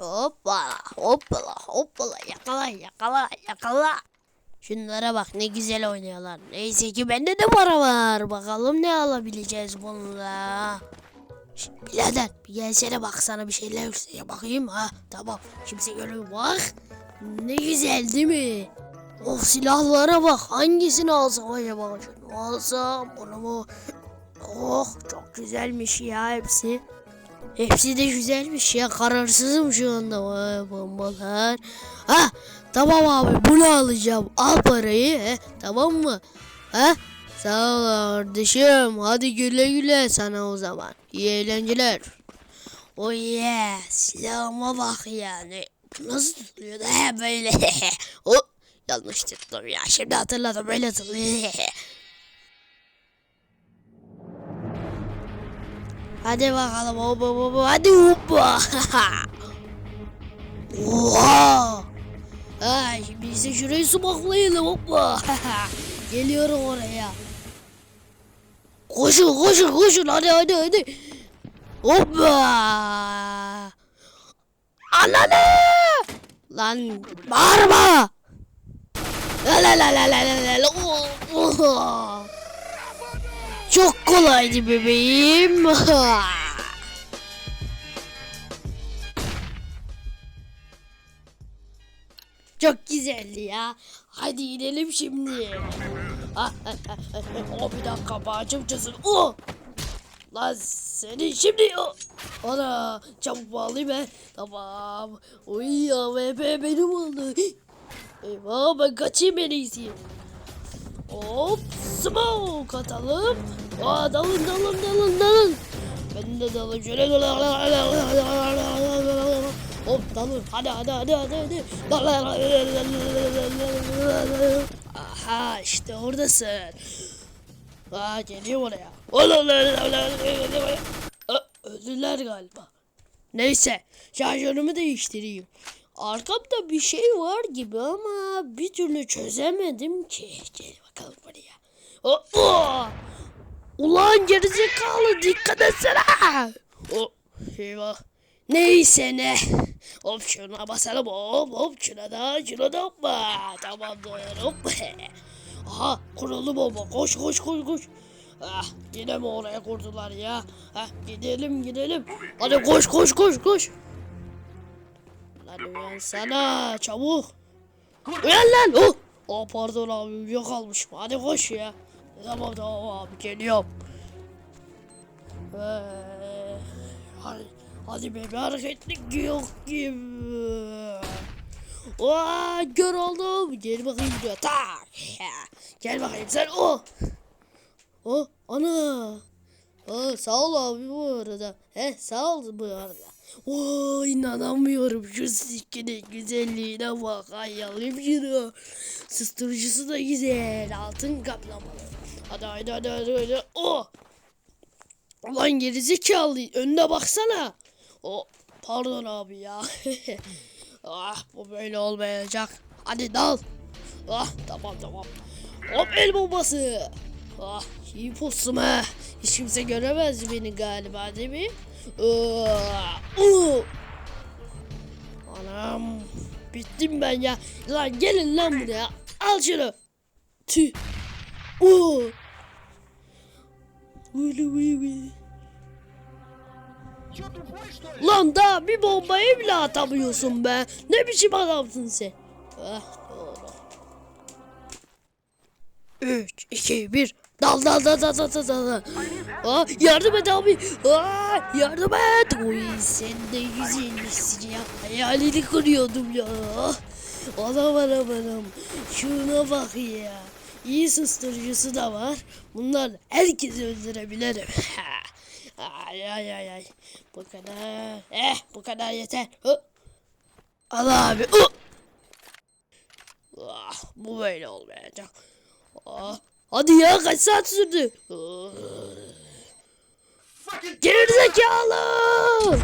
Hoppala hoppala hoppala yakala yakala yakala. Şunlara bak ne güzel oynuyorlar. Neyse ki bende de para var. Bakalım ne alabileceğiz bununla. Birader bir gelsene bak sana bir şeyler göstereyim bakayım ha tamam kimse görmüyor bak ne güzel değil mi? Of silahlara bak hangisini alsam acaba şunu alsam onu mu? Oh çok güzelmiş ya hepsi. Hepsi de güzelmiş ya kararsızım şu anda Vay, bombalar. Ha tamam abi bunu alacağım al parayı he, tamam mı? Ha sağ ol kardeşim hadi güle güle sana o zaman iyi eğlenceler. Oh yeah silahıma bak yani. Nasıl tutuluyordu he böyle. o yanlış tuttum ya şimdi hatırladım böyle tutuluyor. Hadi bakalım hoppa hoppa hadi hoppa. Oha. Ha, şimdi ise şurayı sumaklayalım hoppa. Geliyorum oraya. Koşun koşun koşun hadi hadi hadi. Hoppa. Ananı. Lan bağırma. La la la la la la la. Oh, oh. Çok kolaydı bebeğim. Çok güzeldi ya. Hadi gidelim şimdi. O bir dakika bacım çözün. O. Lan seni şimdi o. Ana çabuk bağlayayım ben. Tamam. Uy AWP benim oldu. Eyvah ben kaçayım en iyisi. Hop smoke atalım. Aa, dalın dalın dalın dalın. Ben de dalın şöyle Hop dalın hadi hadi hadi hadi hadi. Aha işte oradasın. Aa geliyor oraya. Aa, Öldüler galiba. Neyse şarjörümü değiştireyim. Arkamda bir şey var gibi ama bir türlü çözemedim ki. Gel bakalım buraya. Oh, oh! Ulan gerizekalı dikkat etsene. Oh, eyvah. Neyse ne. Hop şuna basalım hop hop şuna da şuna da hoppa. Tamamdır hop. Aha kuruldu bomba koş koş koş koş. Ah yine mi oraya kurdular ya? Ah gidelim gidelim. Hadi koş koş koş koş. Lan uyansana çabuk. Uyan lan. Oh. Oh pardon abi uyuyakalmışım. Hadi koş ya. Tamam tamam abi geliyorum. Ee, hadi, hadi be bir hareketlik yok gibi. Aa, gör oldum. Gel bakayım diyor. Tak. Gel bakayım sen o. O ana. Aa, sağ ol abi bu arada. He sağ ol bu arada. Oo inanamıyorum şu sikinin güzelliğine bak. Ay alayım şunu. Susturucusu da güzel. Altın kaplamalı. Hadi hadi hadi hadi. hadi. Oh. Ulan gerizekalı önüne baksana. O pardon abi ya. ah bu böyle olmayacak. Hadi dal. Ah tamam tamam. Hop el bombası. Ah iyi postum ha. Hiç kimse göremez beni galiba değil mi? Anam bittim ben ya. Lan gelin lan buraya. Al şunu. Tüh. Vılı. Lan daha bir bombayı bile atamıyorsun be. Ne biçim adamsın sen? Ah doğru. 3, 2, 1. Dal dal dal dal dal dal. Aa, yardım et abi. Aa, yardım et. Oy sen de güzelmişsin ya. Hayalini kuruyordum ya. Anam anam anam. Şuna bak ya. İyi susturucusu da var. Bunlar herkesi öldürebilirim. ay ay ay ay. Bu kadar. Eh bu kadar yeter. Hı. Al abi. Hı. Ah, bu böyle olmayacak. Ah, hadi ya kaç saat sürdü? Gerizekalı!